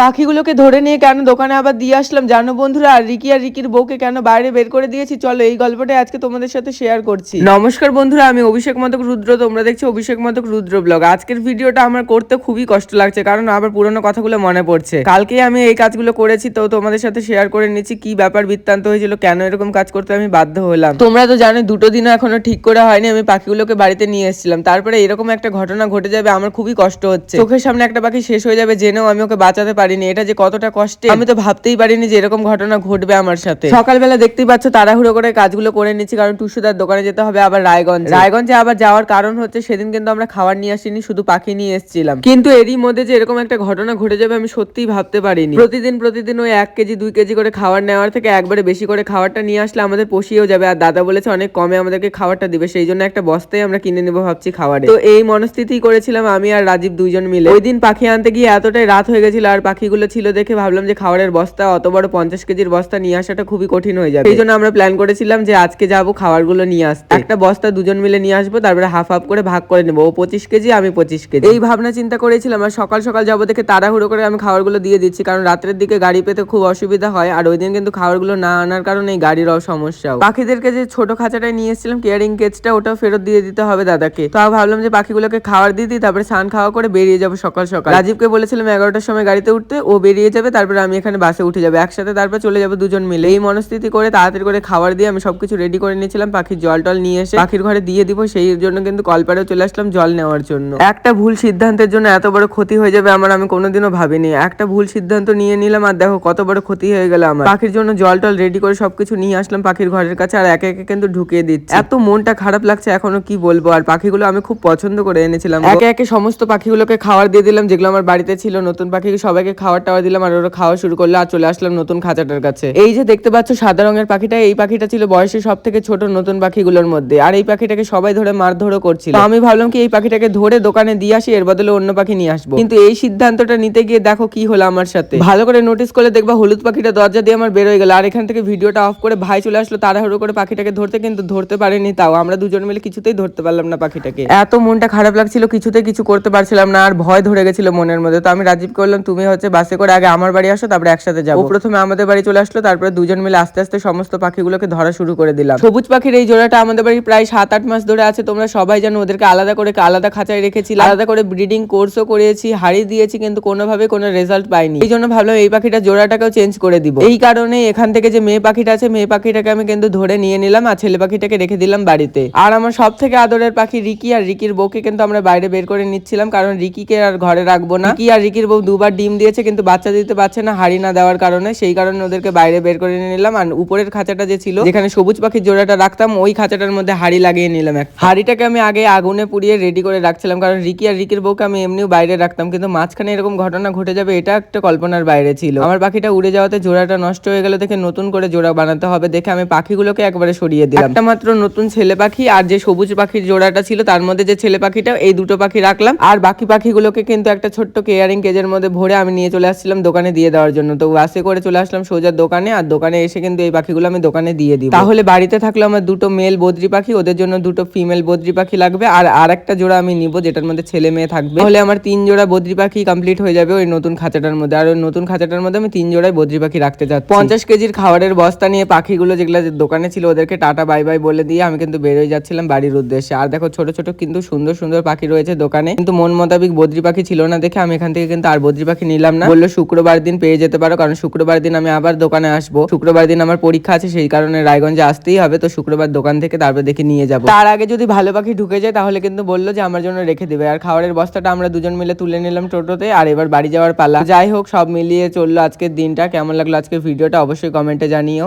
পাখিগুলোকে ধরে নিয়ে কেন দোকানে আবার দিয়ে আসলাম? জানো বন্ধুরা, আর রিকি আর রিকির বউকে কেন বাইরে বের করে দিয়েছি? চলো এই গল্পটাই আজকে তোমাদের সাথে শেয়ার করছি। নমস্কার বন্ধুরা, আমি অভিষেক মতক রুদ্র। তোমরা দেখছ অভিষেক মতক রুদ্র ব্লগ আজকের ভিডিওটা আমার করতে খুবই কষ্ট লাগছে, কারণ আবার পুরোনো কথাগুলো মনে পড়ছে। কালকে আমি এই কাজগুলো করেছি, তো তোমাদের সাথে শেয়ার করে নিচ্ছি কি ব্যাপার বৃত্তান্ত হয়েছিল, কেন এরকম কাজ করতে আমি বাধ্য হলাম। তোমরা তো জানো দুটো দিনও এখনও ঠিক করে হয়নি, আমি পাখিগুলোকে বাড়িতে নিয়ে এসেছিলাম। তারপরে এরকম একটা ঘটনা ঘটে যাবে, আমার খুবই কষ্ট হচ্ছে। চোখের সামনে একটা পাখি শেষ হয়ে যাবে, জেনেও আমি ওকে বাঁচাতে পারিনি এটা যে কতটা কষ্টে আমি তো ভাবতেই পারিনি যে এরকম ঘটনা ঘটবে আমার সাথে। সকালবেলা দেখতেই পাচ্ছ তাড়াহুড়ো করে কাজগুলো করে নিচ্ছি কারণ টুসুদার দোকানে যেতে হবে আবার রায়গঞ্জ। রায়গঞ্জে আবার যাওয়ার কারণ হচ্ছে সেদিন কিন্তু আমরা খাবার নিয়ে আসিনি শুধু পাখি নিয়ে এসেছিলাম। কিন্তু এরই মধ্যে যে এরকম একটা ঘটনা ঘটে যাবে আমি সত্যিই ভাবতে পারিনি। প্রতিদিন প্রতিদিন ওই এক কেজি দুই কেজি করে খাবার নেওয়ার থেকে একবারে বেশি করে খাবারটা নিয়ে আসলে আমাদের পোষিয়েও যাবে। আর দাদা বলেছে অনেক কমে আমাদেরকে খাবারটা দিবে সেই জন্য একটা বস্তায় আমরা কিনে নেব ভাবছি খাবারে। তো এই মনস্থিতি করেছিলাম আমি আর রাজীব দুইজন মিলে। ওই দিন পাখি আনতে গিয়ে এতটাই রাত হয়ে গেছিল আর পাখিগুলো ছিল দেখে ভাবলাম যে খাবারের বস্তা, অত বড় পঞ্চাশ কেজির বস্তা নিয়ে আসাটা খুবই কঠিন হয়ে যাবে। সেই জন্য আমরা প্ল্যান করেছিলাম যে আজকে যাব খাবারগুলো নিয়ে আসতে। একটা বস্তা দুজন মিলে নিয়ে আসব, তারপরে হাফ হাফ করে ভাগ করে নেব। ও পঁচিশ কেজি, আমি পঁচিশ কেজি। এই ভাবনা চিন্তা করেছিলাম, আর সকাল সকাল যাব দেখে তাড়াহুড়ো করে আমি খাবারগুলো দিয়ে দিচ্ছি, কারণ রাত্রের দিকে গাড়ি পেতে খুব অসুবিধা হয়, আর ওই দিন কিন্তু খাবারগুলো না আনার কারণে এই গাড়ির সমস্যাও পাখিদেরকে যে ছোট খাঁচাটায় নিয়ে এসেছিলাম কেয়ারিং কেজটা ওটাও ফেরত দিয়ে দিতে হবে দাদাকে। তো ভাবলাম যে পাখিগুলোকে খাবার দিয়ে দিই তারপরে স্নান খাওয়া করে বেরিয়ে যাব সকাল সকাল। রাজীবকে বলেছিলাম এগারোটার সময় গাড়িতে উঠতে ও বেরিয়ে যাবে, তারপরে আমি এখানে বাসে উঠে যাবে। একসাথে তারপর চলে যাব দুজন মিলে। এই মনস্থিতি করে তাড়াতাড়ি করে খাবার দিয়ে আমি সবকিছু রেডি করে নিয়েছিলাম। পাখির জল টল নিয়ে এসে পাখির ঘরে দিয়ে দিব, সেই জন্য কিন্তু কলপাড়ে চলে আসলাম জল নেওয়ার জন্য। একটা ভুল সিদ্ধান্তের জন্য এত বড় ক্ষতি হয়ে যাবে আমার, আমি কোনোদিনও ভাবিনি। একটা ভুল সিদ্ধান্ত নিয়ে নিলাম, আর দেখো কত বড় ক্ষতি হয়ে গেল আমার। পাখির জন্য জল টল রেডি করে সবকিছু নিয়ে আসলাম পাখির ঘরের কাছে, আর একে একে কিন্তু ঢুকিয়ে দিচ্ছি। এত মনটা খারাপ লাগছে, এখনও কি বলব? আর পাখিগুলো আমি খুব পছন্দ করে এনেছিলাম একে একে সমস্ত পাখিগুলোকে খাবার দিয়ে দিলাম, যেগুলো আমার বাড়িতে ছিল, নতুন পাখি সবাইকে খাবার টাওয়ার দিলাম আর ওরা খাওয়া শুরু করল আর চলে আসলাম নতুন খাঁচাটার কাছে। এই যে দেখতে পাচ্ছ সাদা রঙের পাখিটা, এই পাখিটা ছিল বয়সে সব থেকে ছোট নতুন পাখিগুলোর মধ্যে। আর এই পাখিটাকে সবাই ধরে মারধরও করছিল। আমি ভাবলাম কি এই পাখিটাকে ধরে দোকানে দিয়ে আসি, এর বদলে অন্য পাখি নিয়ে আসব। কিন্তু এই সিদ্ধান্তটা নিতে গিয়ে দেখো কি হলো আমার সাথে। ভালো করে নোটিস করলে দেখবা হলুদ পাখিটা দরজা দিয়ে আমার বেরোয় গেল। আর এখান থেকে ভিডিওটা অফ করে ভাই চলে আসলো তাড়াহুড়ো করে পাখিটাকে ধরতে, কিন্তু ধরতে পারেনি তাও। আমরা দুজন মিলে কিছুতেই ধরতে পারলাম না পাখিটাকে। এত মনটা খারাপ লাগছিল কিছুতে কিছু করতে পারছিলাম না, আর ভয় ধরে গেছিল মনের মধ্যে। তো আমি রাজীব করলাম তুমি হচ্ছে বাসে করে আগে আমার বাড়ি আসো তারপরে একসাথে যাব। প্রথমে আমাদের বাড়ি চলে আসলো তারপরে দুজন মিলে আস্তে আস্তে সমস্ত পাখিগুলোকে ধরা শুরু করে দিলাম। সবুজ পাখির এই জোড়াটা আমাদের বাড়ি প্রায় সাত আট মাস ধরে আছে তোমরা সবাই জানো ওদেরকে আলাদা করে আলাদা খাঁচায় রেখেছি আলাদা করে ব্রিডিং কোর্সও করেছি হাড়ি দিয়েছি কিন্তু কোনোভাবে কোনো রেজাল্ট পাইনি। এই জন্য ভাবলাম এই পাখিটা জোড়াটাকেও চেঞ্জ করে দিব। এই কারণে এখান থেকে যে মেয়ে পাখিটা আছে মেয়ে পাখিটাকে আমি কিন্তু ধরে নিয়ে নিলাম আর ছেলে পাখিটাকে রেখে দিলাম বাড়িতে। আর আমার সব থেকে আদরের পাখি রিকি আর রিকির বউকে কিন্তু আমরা বাইরে বের করে নিচ্ছিলাম কারণ রিকিকে আর ঘরে রাখব না। কি আর রিকির বউ দুবার ডিম দিয়েছে কিন্তু বাচ্চা দিতে পারছে না, হাড়ি না দেওয়ার কারণে। সেই কারণে ওদেরকে বাইরে বের করে নিয়ে নিলাম। আর উপরের খাঁচাটা যে ছিল, যেখানে সবুজ পাখির জোড়াটা রাখতাম, ওই খাঁচাটার মধ্যে হাড়ি লাগিয়ে নিলাম এক হাড়িটাকে আমি আগে আগুনে পুড়িয়ে রেডি করে রাখছিলাম, কারণ রিকি আর রিকির বউকে আমি এমনিও বাইরে রাখতাম, কিন্তু মাঝখানে এরকম ঘটনা ঘটে যাবে, এটা একটা কল্পনার বাইরে ছিল। আমার পাখিটা উড়ে যাওয়াতে জোড়াটা নষ্ট হয়ে গেল দেখে নতুন করে জোড়া বানাতে হবে দেখে আমি পাখিগুলোকে একবারে সরিয়ে দিলাম। একটা মাত্র নতুন ছেলে পাখি আর যে সবুজ পাখির জোড়াটা ছিল, তার মধ্যে যে ছেলে পাখিটা, এই দুটো পাখি রাখলাম। আর বাকি পাখিগুলোকে কিন্তু একটা ছোট্ট কেয়ারিং কেজের মধ্যে ভরে আমি নিয়ে চলে আসছিলাম দোকানে দিয়ে দেওয়ার জন্য। তো বাসে করে চলে আসলাম সোজা দোকানে আর দোকানে এসে কিন্তু এই পাখিগুলো আমি দোকানে দিয়ে দিই তাহলে বাড়িতে থাকলে আমার দুটো মেল বদ্রি পাখি ওদের জন্য দুটো ফিমেল বদ্রি পাখি লাগবে আর আর একটা জোড়া আমি নিব যেটার মধ্যে ছেলে মেয়ে থাকবে। তাহলে আমার তিন জোড়া বদ্রি পাখি কমপ্লিট হয়ে যাবে ওই নতুন খাঁচাটার মধ্যে। আর ওই নতুন খাঁচাটার মধ্যে আমি তিন জোড়ায় বদ্রি পাখি রাখতে চাচ্ছি পঞ্চাশ কেজির খাবারের বস্তা নিয়ে পাখিগুলো যেগুলো যে দোকানে ছিল ওদেরকে টাটা বাই বাই বলে দিয়ে আমি কিন্তু বেরোয় যাচ্ছিলাম বাড়ির উদ্দেশ্যে। আর দেখো ছোট ছোট কিন্তু সুন্দর সুন্দর পাখি রয়েছে দোকানে। কিন্তু মন মোতাবিক বদ্রি পাখি ছিল না দেখে আমি এখান থেকে কিন্তু আর বদ্রি পাখি নিলাম না। বলল শুক্রবার দিন পেয়ে যেতে পারো কারণ শুক্রবার দিন আমি আবার দোকানে আসব। শুক্রবার দিন আমার পরীক্ষা আছে সেই কারণে রায়গঞ্জে আসতেই হবে। তো শুক্রবার দোকান থেকে তারপর দেখে নিয়ে যাব। তার আগে যদি ভালো পাখি ঢুকে যায় তাহলে কিন্তু বলল যে আমার জন্য রেখে দেবে। আর খাবারের বস্তাটা আমরা দুজন মিলে তুলে নিলাম টোটোতে আর এবার বাড়ি যাওয়ার পালা। যাই হোক সব মিলিয়ে চলল আজকের দিনটা। কেমন লাগল আজকের ভিডিওটা অবশ্যই কমেন্টে জানিও।